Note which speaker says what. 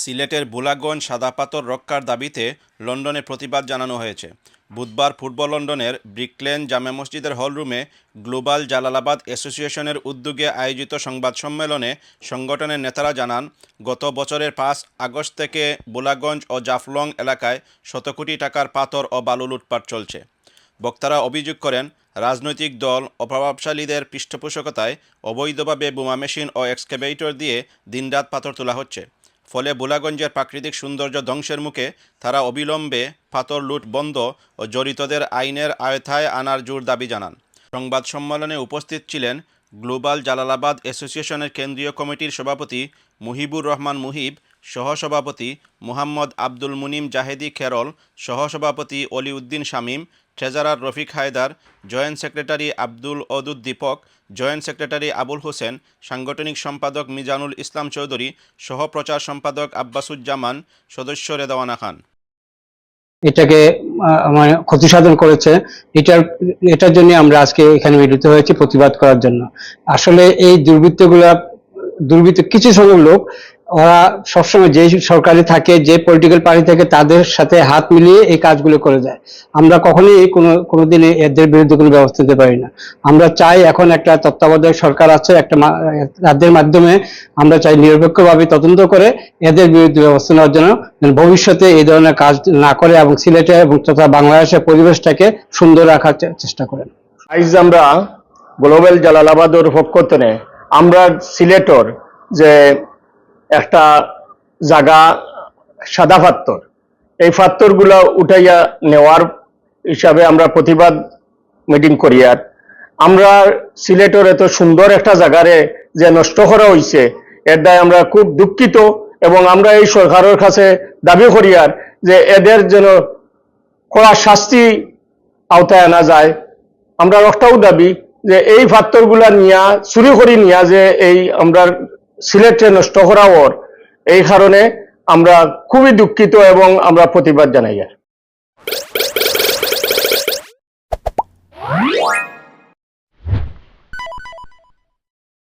Speaker 1: সিলেটের বুলাগঞ্জ সাদা পাথর রক্ষার দাবিতে লন্ডনে প্রতিবাদ জানানো হয়েছে। বুধবার ফুটবল লন্ডনের ব্রিকলেন জামে মসজিদের হলরুমে গ্লোবাল জালালাবাদ অ্যাসোসিয়েশনের উদ্যোগে আয়োজিত সংবাদ সম্মেলনে সংগঠনের নেতারা জানান, গত বছরের পাঁচ আগস্ট থেকে বুলাগঞ্জ ও জাফলং এলাকায় শত কোটি টাকার পাথর ও বালু লুটপাট চলছে। বক্তারা অভিযোগ করেন, রাজনৈতিক দল ও প্রভাবশালীদের পৃষ্ঠপোষকতায় অবৈধভাবে বোমা মেশিন ও এক্সকেভেটর দিয়ে দিনরাত পাথর তোলা হচ্ছে। ফলে বুলাগঞ্জের প্রাকৃতিক সৌন্দর্য ধ্বংসের মুখে তারা অবিলম্বে পাথর লুট বন্ধ ও জড়িতদের আইনের আয়থায় আনার জোর দাবি জানান। সংবাদ সম্মেলনে উপস্থিত ছিলেন গ্লোবাল জালালাবাদ অ্যাসোসিয়েশনের কেন্দ্রীয় কমিটির সভাপতি মুহিবুর রহমান মুহিব, সহসভাপতি মুহাম্মদ আব্দুল মুনিম জাহেদি খেরল, সহসভাপতি Oliuddin Shamim treasurer Rafiq Haider, joint secretary Abdul Adud Dipak, joint secretary Abul Hossain, সাংগঠনিক সম্পাদক মিজানুল ইসলাম চৌধুরী, সহপ্রচার সম্পাদক আব্বাসুজ্জামান, সদস্য রেদাওয়ানা খান।
Speaker 2: এটাকে মানে ক্ষতি সাধন করেছে। এটার এটার জন্য আমরা আজকে এখানে মিলিত হয়েছি প্রতিবাদ করার জন্য। আসলে এই দুর্বৃত্তগুলা, দুর্বৃত্ত কিছু সংখ্যক লোক ওরা সবসময় যে সরকারি থাকে, যে পলিটিক্যাল পার্টি থাকে, তাদের সাথে হাত মিলিয়ে এই কাজগুলো করে যায়। আমরা কখনোই কোনো, কোনোদিন এদের বিরুদ্ধে কোনো ব্যবস্থা নিতে পারি না। আমরা চাই এখন একটা তত্ত্বাবধায়ক সরকার আছে, একটা তাদের মাধ্যমে আমরা চাই নিরপেক্ষভাবে তদন্ত করে এদের বিরুদ্ধে ব্যবস্থা নেওয়ার জন্য ভবিষ্যতে এই ধরনের কাজ না করে এবং সিলেটে এবং তথা বাংলাদেশের পরিবেশটাকে সুন্দর রাখার চেষ্টা করেন।
Speaker 3: আইজ আমরা গ্লোবাল জালালাবাদর পক্ষ থেকে আমরা সিলেটর যে একটা জায়গা সাদা পাত্তর এই পাত্তরগুলা উঠাইয়া নেওয়ার হিসাবে আমরা প্রতিবাদ মিটিং করি। আর আমরা সিলেটর এত সুন্দর একটা জায়গারে যে নষ্ট করা হয়েছে এর দায় আমরা খুব দুঃখিত এবং আমরা এই সরকারের কাছে দাবি করি আর যে এদের যেন কড়া শাস্তি আওতায় আনা যায়। আমরা একটাও দাবি যে এই ফাত্তরগুলা নিয়া, চুরি করি নিয়া যে এই আমরা সিলেটে নষ্ট করা ওর এই কারণে আমরা খুবই দুঃখিত এবং আমরা প্রতিবাদ জানাই।